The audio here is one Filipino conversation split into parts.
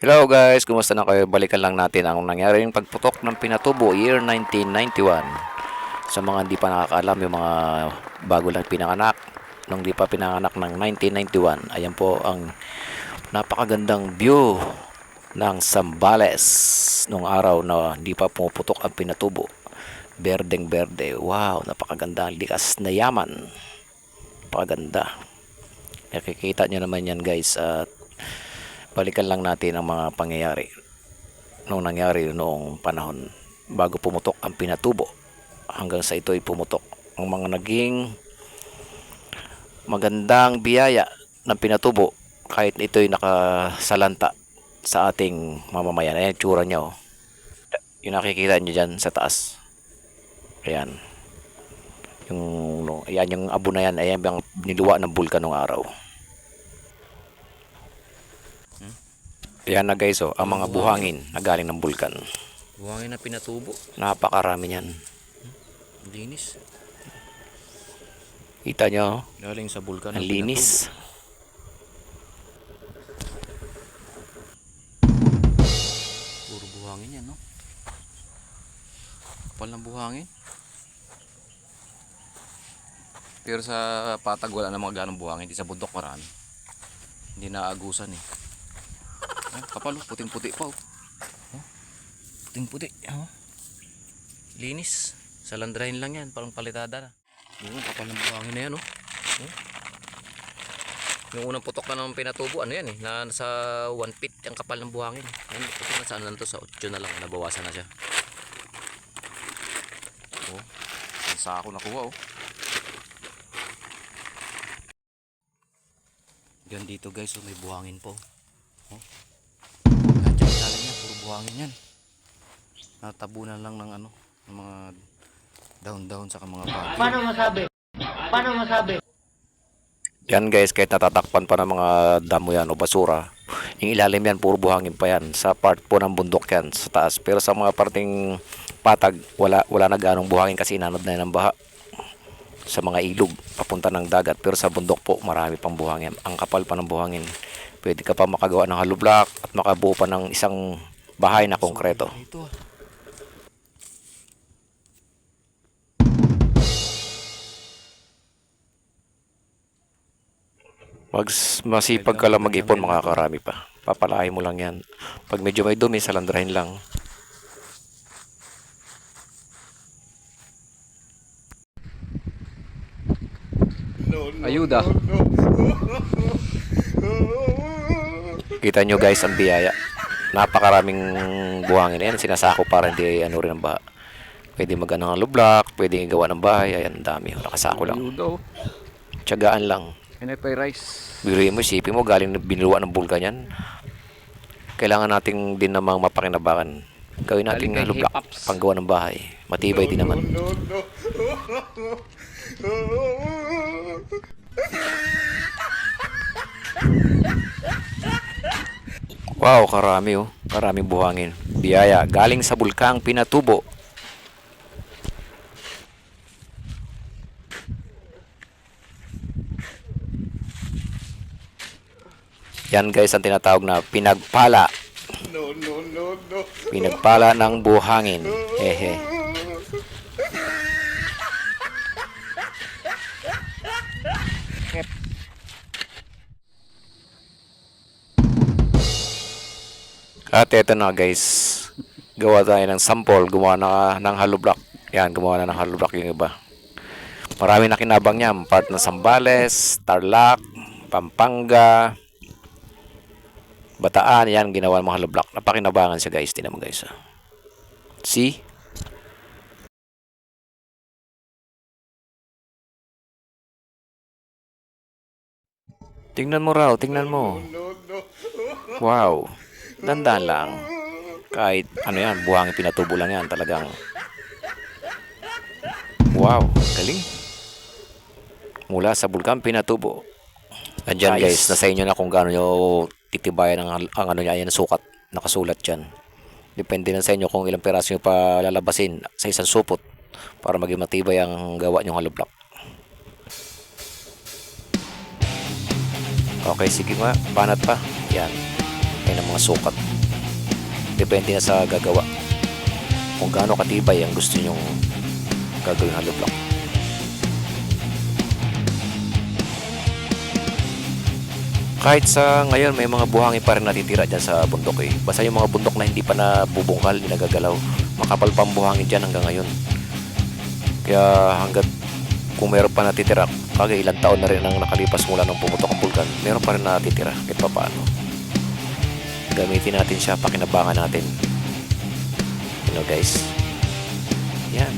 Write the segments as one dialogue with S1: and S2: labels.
S1: Hello guys, kumusta na kayo? Balikan lang natin ang nangyaring pagputok ng Pinatubo year 1991. Sa mga hindi pa nakakaalam, yung mga bago lang pinanganak, nung di pa pinanganak ng 1991, ayan po ang napakagandang view ng Sambales nung araw na hindi pa pumuputok ang Pinatubo. Berdeng berde. Wow, napakaganda. Likas na yaman. Napakaganda. Nakikita nyo naman yan guys at balikan lang natin ang mga pangyayari nung nangyari noong panahon bago pumutok ang pinatubo. Hanggang sa ito'y pumutok. Ang mga naging magandang biyaya ng pinatubo kahit ito'y nakasalanta sa ating mamamayan. Ayan tsura niya oh. yung nakikita nyo dyan sa taas. Ayan. Yung no, ayan yung abo na yan. Ayan yung niluwa ng bulkan ng araw Yan na guys, oh, ang mga buhangin na galing ng bulkan.
S2: Buhangin na pinatubo.
S1: Napakarami niyan.
S2: Linis.
S1: Kita nyo, oh,
S2: Galing sa bulkan.
S1: ang linis.
S2: Puro buhangin yan, no? Kapal ng buhangin. Pero sa patag wala namang ganong buhangin. Di sa bundok marami. Hindi naagusan eh. Ay, kapal oh. Puting-puti pa oh. Oh, Puting-puti. Oh. Linis. Sa landrahin lang yan. Parang palitada na. Oo, kapal ng buhangin na yan oh. Oh. Yung unang putok na ng pinatubo, ano yan eh, na nasa 1 feet ang kapal ng buhangin. Yan, ito na saan lang to, sa 8 na lang, nabawasan na siya. Oh, ang sako nakuha oh. Yan dito guys, oh, may buhangin po. Oh. Buhangin yan. Natabunan lang ng ano, ng mga down-down sa mga bagay.
S3: Paano masabi? Paano masabi?
S1: Yan guys, kahit natatakpan pa ng mga damo yan o basura, yung ilalim yan, puro buhangin pa yan. Sa part po ng bundok yan, sa taas. Pero sa mga parting patag, wala, wala na ganong buhangin kasi inanod na yan ng baha. Sa mga ilog, papunta ng dagat. Pero sa bundok po, marami pang buhangin. Ang kapal pa ng buhangin. Pwede ka pa makagawa ng hollow block at makabuo pa ng isang bahay na konkreto. Mag masipag ka lang mag-ipon, makakarami pa. Papalain mo lang yan. Pag medyo may dumi, salandrahin lang.
S2: Ayuda.
S1: Kita nyo guys ang biyaya. Napakaraming buhangin. Ayan, sinasako para hindi ano rin ang baha. Pwede mag ano, ng block, pwede gawa ng bahay. Ayan, dami. Nakasako lang. Tiyagaan lang.
S2: Pinapay rice.
S1: Biruin mo, isipin mo, galing binuwa ng bulkan yan. Kailangan nating din namang mapakinabangan. Gawin natin ng
S2: Hip-Ups.
S1: panggawa ng bahay. Matibay din naman. Wow, karami oh. Karaming buhangin. Biyaya, galing sa bulkang Pinatubo. Yan guys ang tinatawag na pinagpala. Pinagpala ng buhangin. Hehe. At eto na guys. Gawa tayo ng sample. Gumawa na ng hollow block. Yan, gumawa na ng hollow block yung iba. Marami na kinabang niya. Part ng Sambales, Tarlac, Pampanga, Bataan. Yan, ginawa ng mga hollow block. Napakinabangan siya guys. Tingnan mo guys. ah. See? Tingnan mo raw, tingnan mo. Wow. Dandan lang. Kahit ano yan, buhangin pinatubo lang yan talagang. Wow, galing. Mula sa bulkan pinatubo. Andyan guys, nasa inyo na kung gaano nyo titibayan ang, ang ano niya, yan sukat. Nakasulat dyan. Depende na sa inyo kung ilang peraso nyo pa lalabasin sa isang supot para maging matibay ang gawa nyong hollow block. Okay, sige nga. Banat pa. Yan. Lalaki ng mga sukat. Depende na sa gagawa. Kung gaano katibay ang gusto nyong gagawin hollow block. Kahit sa ngayon may mga buhangin pa rin natitira dyan sa bundok eh. Basta yung mga bundok na hindi pa nabubungkal, hindi nagagalaw. Makapal pa ang buhangin dyan hanggang ngayon. Kaya hanggat kung meron pa natitira, kagaya ilang taon na rin ang nakalipas mula nung pumutok ang bulkan, meron pa rin natitira kahit pa paano. Gamitin natin siya, pakinabangan natin. You know guys. Yan.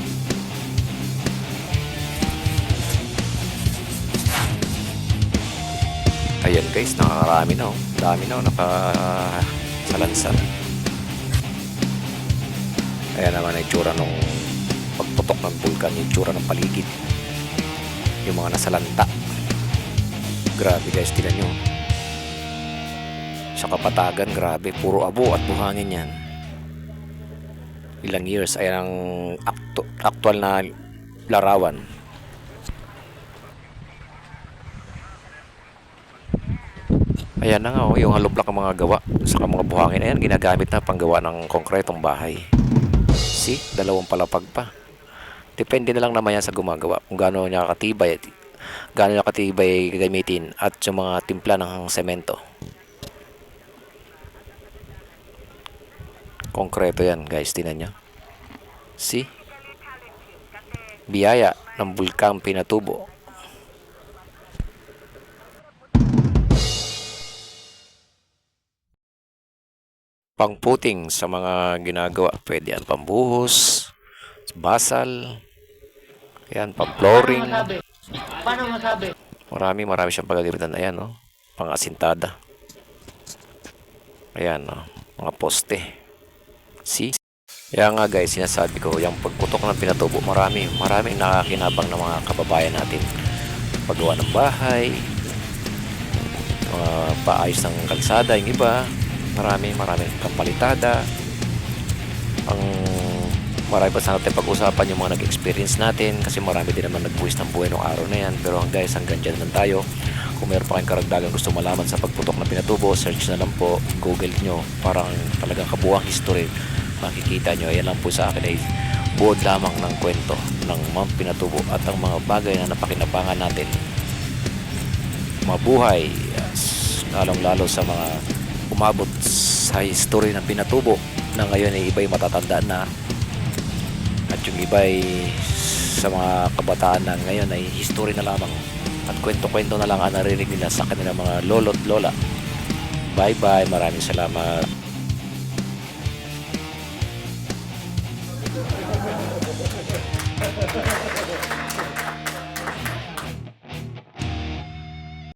S1: Ayan guys, nakakarami na oh. Dami na oh, naka salansan. Ayan naman ang itsura nung pagputok ng bulkan, yung itsura ng paligid. Yung mga nasalanta. Grabe guys, tingnan nyo. Sa kapatagan, grabe. Puro abo at buhangin yan. Ilang years. Ayan ang aktu- actual na larawan. Ayan na nga, oh, yung haloblak ng mga gawa. Saka mga buhangin na yan, ginagamit na panggawa ng konkretong bahay. See, dalawang palapag pa. Depende na lang naman yan sa gumagawa. Kung gaano niya katibay, gaano niya katibay gagamitin at yung mga timpla ng semento. Konkreto yan guys, tinan nyo. See? Biyaya ng bulkang pinatubo. Pangputing sa mga ginagawa. Pwede yan pambuhos, basal, yan, pang-flooring.
S3: Paano masabi?
S1: Marami, marami siyang pagagamitan. Ayan, no? Pang-asintada. Ayan, no? Mga poste. See? Kaya nga guys, sinasabi ko, yung pagputok ng pinatubo, marami, maraming nakakinabang ng mga kababayan natin. Paggawa ng bahay, mga paayos ng kalsada, yung iba, marami, marami kapalitada. Ang marami pa sana natin pag-usapan yung mga nag-experience natin kasi marami din naman nagbuwis ng buhay ng araw na yan. Pero guys, hanggang dyan lang tayo. Kung meron pa kayong karagdagan gusto malaman sa pagputok ng pinatubo, search na lang po, google nyo. Parang talagang kabuang history. Makikita nyo, ayan lang po sa akin ay buod lamang ng kwento ng Mount Pinatubo at ang mga bagay na napakinabangan natin. Mabuhay, lalong lalo sa mga umabot sa history ng Pinatubo na ngayon ay iba'y matatandaan na at yung iba ay sa mga kabataan na ngayon ay history na lamang at kwento-kwento na lang ang narinig nila sa kanilang mga lolo't lola. Bye-bye. Maraming salamat.